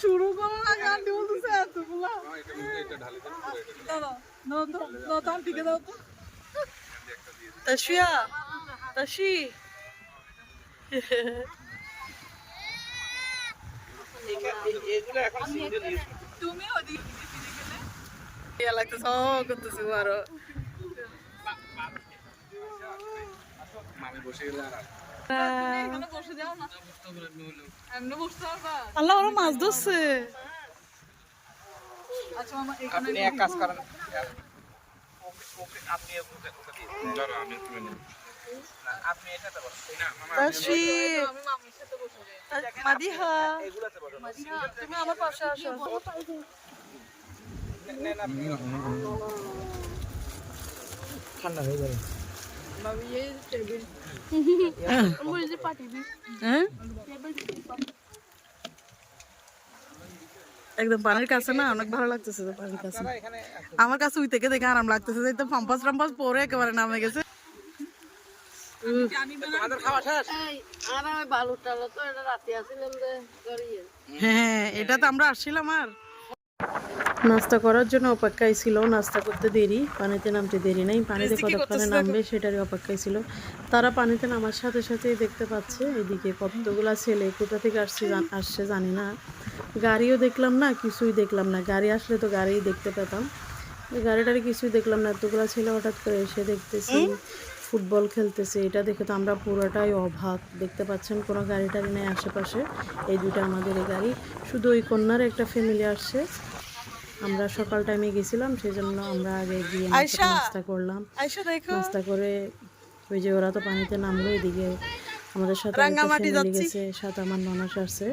শুরু করো না গান বলতেছে এতগুলা। দাও দাও টিকে দাও তো। তাশিয়া তাশি তুমি ওদিকে লাগতেছে? ও আরও এখানে বসে যাও না এমনি বসতে পারবা আল্লাহ ওরা মাছ ধরছে আচ্ছা আপনি এক কাজ করেন ওকে ওকে আপনি ওকে ওকে দিয়ে দিন। ধরো আমি তুলে নেব না আপনি এটাতে বসুন না আমি সাথে মাদিহা। তুমি আমার পাশে আসো। ঠান্ডা হয়ে যাবে। একদম পানির কাছে না অনেক ভালো লাগতেছে পানির কাছে। আমার কাছে উই থেকে দেখে আরাম লাগতেছে তো পাম্পাস টাম্পাস পরে একেবারে নামে গেছে। হ্যাঁ এটা তো আমরা আসছিলাম আর। নাস্তা করার জন্য অপেক্ষায় ছিল নাস্তা করতে দেরি পানিতে নামতে দেরি নাই। পানিতে কতক্ষণে নামবে সেটারই অপেক্ষায় ছিল। তারা পানিতে নামার সাথে সাথেই দেখতে পাচ্ছে এদিকে কতগুলা ছেলে কোথা থেকে আসছে আসছে জানি না। গাড়িও দেখলাম না কিছুই দেখলাম না। গাড়ি আসলে তো গাড়ি দেখতে পেতাম। গাড়িটারি কিছুই দেখলাম না। এতগুলা ছেলে হঠাৎ করে এসে দেখতেছি ফুটবল খেলতেছে। এটা দেখে তো আমরা পুরোটাই অভাব দেখতে পাচ্ছেন কোনো গাড়ি টাড়ি নেই আশেপাশে। এই দুটো আমাদের এই গাড়ি। শুধু ওই কন্যার একটা ফ্যামিলি আসছে। আমরা সকাল টাইমে গেছিলাম সেই জন্য আমরা আগে গিয়ে নাস্তা করলাম। নাস্তা করে ওই যে ওরা তো পানিতে নামলো এদিকে আমাদের সাথে গেছে সাথে আমার ননাস আসছে।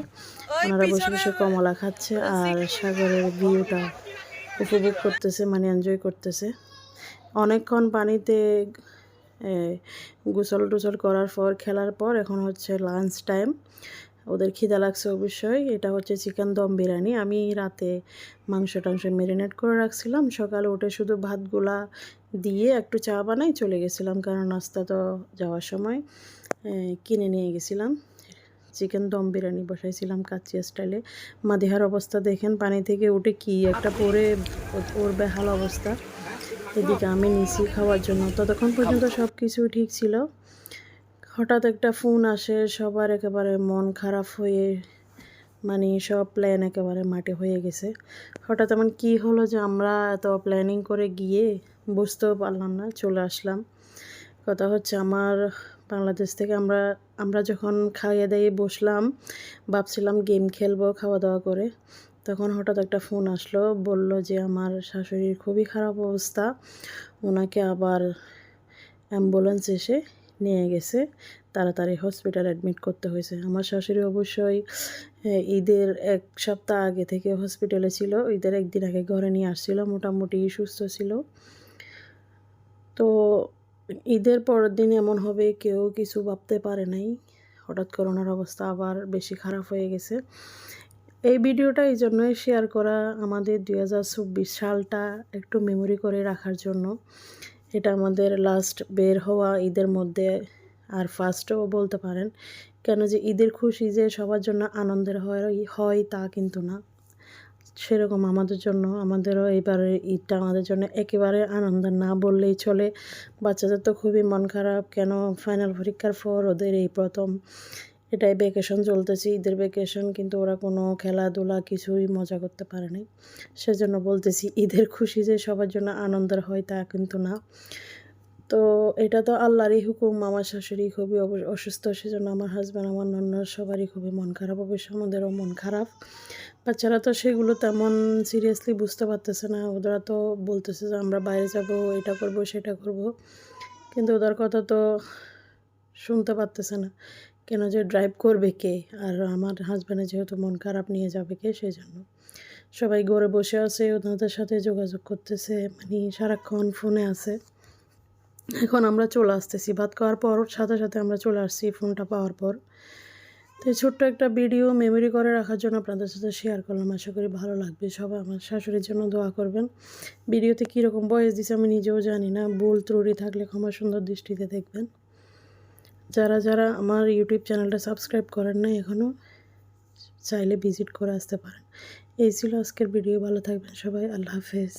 ওনারা বসে বসে কমলা খাচ্ছে আর সাগরের ভিউটা উপভোগ করতেছে মানে এনজয় করতেছে। অনেকক্ষণ পানিতে গোসল টোসল করার পর খেলার পর এখন হচ্ছে লাঞ্চ টাইম ওদের খিদা লাগছে অবশ্যই। এটা হচ্ছে চিকেন দম বিরিয়ানি। আমি রাতে মাংস টাংস ম্যারিনেট করে রাখছিলাম। সকালে উঠে শুধু ভাতগুলা দিয়ে একটু চা বানাই চলে গেছিলাম, কারণ নাস্তা তো যাওয়ার সময় কিনে নিয়ে গেছিলাম। চিকেন দম বিরিয়ানি বসাইছিলাম কাচ্চি স্টাইলে মাদিহার অবস্থা দেখেন, পানি থেকে উঠে কি একটা পরে ওর বেহাল অবস্থা। এদিকে আমি নিছি খাওয়ার জন্য। ততক্ষণ পর্যন্ত সব কিছু ঠিক ছিল। হঠাৎ একটা ফোন আসে, সবার একেবারে মন খারাপ হয়ে মানে সব প্ল্যান একেবারে মাটি হয়ে গেছে। হঠাৎ এমন কি হলো যে আমরা এত প্ল্যানিং করে গিয়ে বুঝতেও পারলাম না, চলে আসলাম। কথা হচ্ছে আমার বাংলাদেশ থেকে আমরা আমরা যখন খাইয়ে দাইয়ে বসলাম, ভাবছিলাম গেম খেলব খাওয়া দাওয়া করে, তখন হঠাৎ একটা ফোন আসলো, বলল যে আমার শাশুড়ির খুবই খারাপ অবস্থা, ওনাকে আবার অ্যাম্বুলেন্স এসে নিয়ে গেছে। তাড়াতাড়ি হসপিটাল অ্যাডমিট করতে হয়েছে। আমার শাশুড়ি অবশ্যই ঈদের এক সপ্তাহ আগে থেকে হসপিটালে ছিল। ঈদের একদিন আগে ঘরে নিয়ে আসছিল। মোটামুটি সুস্থ ছিল। তো ঈদের পরের দিন এমন হবে, কেউ কিছু ভাবতে পারে নাই। হঠাৎ করোনার অবস্থা আবার বেশি খারাপ হয়ে গেছে। এই ভিডিওটা এই জন্যই শেয়ার করা আমাদের দুই হাজার চব্বিশ সালটা একটু মেমোরি করে রাখার জন্য। এটা আমাদের লাস্ট বের হওয়া ঈদের মধ্যে আর ফার্স্টও বলতে পারেন। কেন যে ঈদের খুশি যে সবার জন্য আনন্দের হয় হয় তা কিন্তু না। সেরকম আমাদের জন্য, আমাদেরও এবারে ঈদটা আমাদের জন্য একেবারে আনন্দ না বললেই চলে। বাচ্চাদের তো খুবই মন খারাপ, কেন ফাইনাল পরীক্ষার পর ওদের এই প্রথম এটাই ভ্যাকেশন চলতেছে, ঈদের ভ্যাকেশন কিন্তু ওরা কোনো খেলাধুলা কিছুই মজা করতে পারে নাই। সেজন্য বলতেছি, ঈদের খুশি যে সবার জন্য আনন্দের হয় তা কিন্তু না। তো এটা তো আল্লাহরই হুকুম, আমার শাশুড়ি খুবই অসুস্থ, সেজন্য আমার হাজব্যান্ড আমার নন্ন সবারই খুবই মন খারাপ, অবশ্য আমাদেরও মন খারাপ। বাচ্চারা তো সেগুলো তেমন সিরিয়াসলি বুঝতে পারতেছে না, ওরা তো বলতেছে যে আমরা বাইরে যাব, এটা করব, সেটা করব। কিন্তু ওদের কথা তো শুনতে পারতেছে না। কেন যে ড্রাইভ করবে কে? আর আমার হাজব্যান্ডের যেহেতু মন খারাপ নিয়ে যাবে কে সেই জন্য সবাই ঘরে বসে আছে, ওনাদের সাথে যোগাযোগ করতেছে মানে সারাক্ষণ ফোনে আছে। এখন আমরা চলে আসতেছি। ভাত খাওয়ার পর সাথে সাথে আমরা চলে আসছি ফোনটা পাওয়ার পর। তো এই ছোট্ট একটা ভিডিও মেমোরি করে রাখার জন্য আপনাদের সাথে শেয়ার করলাম। আশা করি ভালো লাগবে। সবাই আমার শাশুড়ির জন্য দোয়া করবেন। ভিডিওতে কীরকম বয়স দিছে আমি নিজেও জানি না। ভুল ত্রুটি থাকলে ক্ষমা সুন্দর দৃষ্টিতে দেখবেন। যারা যারা আমার ইউটিউব চ্যানেলটা সাবস্ক্রাইব করেন না এখনও চাইলে ভিজিট করে আসতে পারেন। এই ছিল আজকের ভিডিও ভালো থাকবেন সবাই। আল্লাহ হাফেজ।